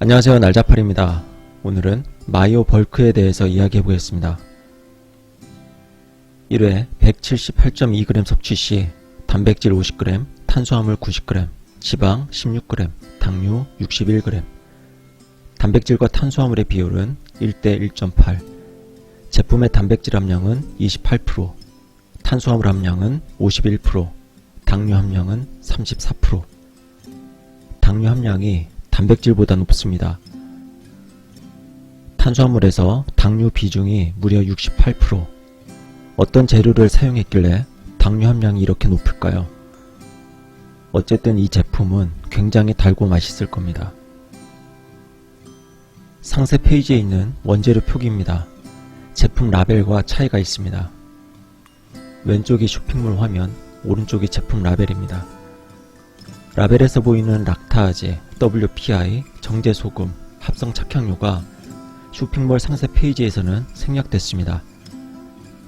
안녕하세요 날자팔입니다. 오늘은 마이오 벌크에 대해서 이야기해 보겠습니다. 1회 178.2g 섭취 시 단백질 50g, 탄수화물 90g, 지방 16g, 당류 61g 단백질과 탄수화물의 비율은 1대 1.8 제품의 단백질 함량은 28% 탄수화물 함량은 51% 당류 함량은 34% 당류 함량이 단백질보다 높습니다. 탄수화물에서 당류 비중이 무려 68%. 어떤 재료를 사용했길래 당류 함량이 이렇게 높을까요? 어쨌든 이 제품은 굉장히 달고 맛있을 겁니다. 상세 페이지에 있는 원재료 표기입니다. 제품 라벨과 차이가 있습니다. 왼쪽이 쇼핑몰 화면, 오른쪽이 제품 라벨입니다. 라벨에서 보이는 락타아제, WPI, 정제소금, 합성 착향료가 쇼핑몰 상세 페이지에서는 생략됐습니다.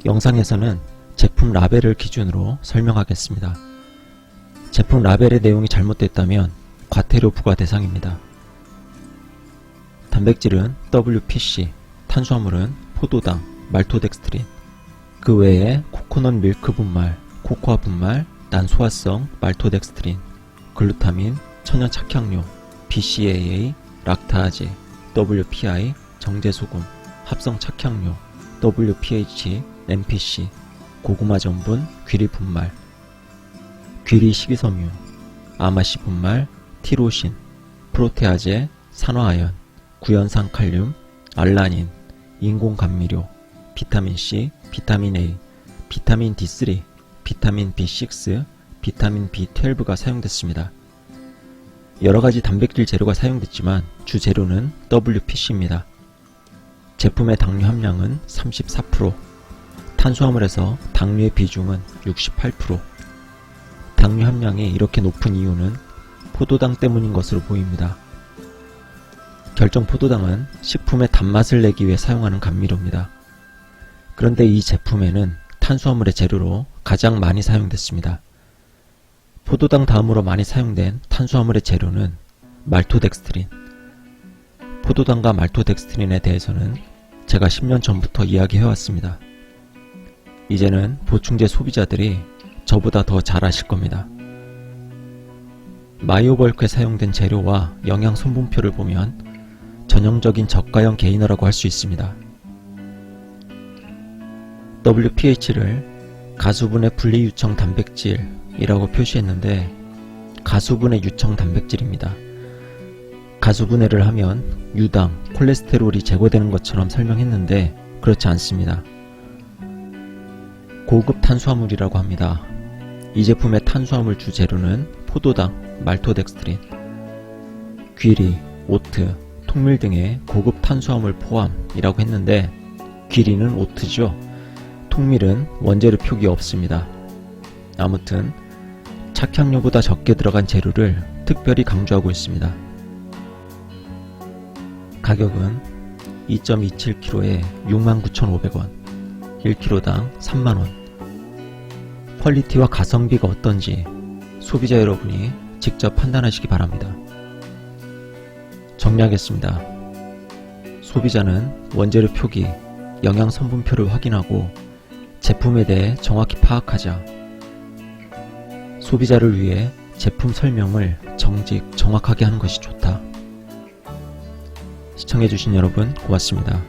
영상에서는 제품 라벨을 기준으로 설명하겠습니다. 제품 라벨의 내용이 잘못됐다면 과태료 부과 대상입니다. 단백질은 WPC, 탄수화물은 포도당, 말토덱스트린, 그 외에 코코넛 밀크 분말, 코코아 분말, 난소화성 말토덱스트린, 글루타민, 천연 착향료, BCAA, 락타아제, WPI, 정제소금, 합성 착향료, WPH, NPC, 고구마 전분, 귀리 분말, 귀리 식이섬유, 아마시 분말, 티로신, 프로테아제, 산화아연, 구연산 칼륨, 알라닌, 인공 감미료, 비타민 C, 비타민 A, 비타민 D3, 비타민 B6, 비타민 B12가 사용됐습니다. 여러 가지 단백질 재료가 사용됐지만 주 재료는 WPC입니다. 제품의 당류 함량은 34%, 탄수화물에서 당류의 비중은 68%. 당류 함량이 이렇게 높은 이유는 포도당 때문인 것으로 보입니다. 결정 포도당은 식품의 단맛을 내기 위해 사용하는 감미료입니다. 그런데 이 제품에는 탄수화물의 재료로 가장 많이 사용됐습니다. 포도당 다음으로 많이 사용된 탄수화물의 재료는 말토덱스트린. 포도당과 말토덱스트린에 대해서는 제가 10년 전부터 이야기해왔습니다. 이제는 보충제 소비자들이 저보다 더 잘 아실 겁니다. 마이오벌크에 사용된 재료와 영양 성분표를 보면 전형적인 저가형 게이너라고 할 수 있습니다. WPH를 가수분해 분리유청 단백질 이라고 표시했는데 가수분해 유청 단백질입니다. 가수분해를 하면 유당, 콜레스테롤이 제거되는 것처럼 설명했는데 그렇지 않습니다. 고급 탄수화물이라고 합니다. 이 제품의 탄수화물 주재료는 포도당, 말토덱스트린, 귀리, 오트, 통밀 등의 고급 탄수화물 포함이라고 했는데 귀리는 오트죠. 통밀은 원재료 표기 없습니다. 아무튼 착향료보다 적게 들어간 재료를 특별히 강조하고 있습니다. 가격은 2.27kg에 69,500원, 1kg당 3만원. 퀄리티와 가성비가 어떤지 소비자 여러분이 직접 판단하시기 바랍니다. 정리하겠습니다. 소비자는 원재료 표기, 영양 성분표를 확인하고 제품에 대해 정확히 파악하자. 소비자를 위해 제품 설명을 정직, 정확하게 하는 것이 좋다. 시청해주신 여러분 고맙습니다.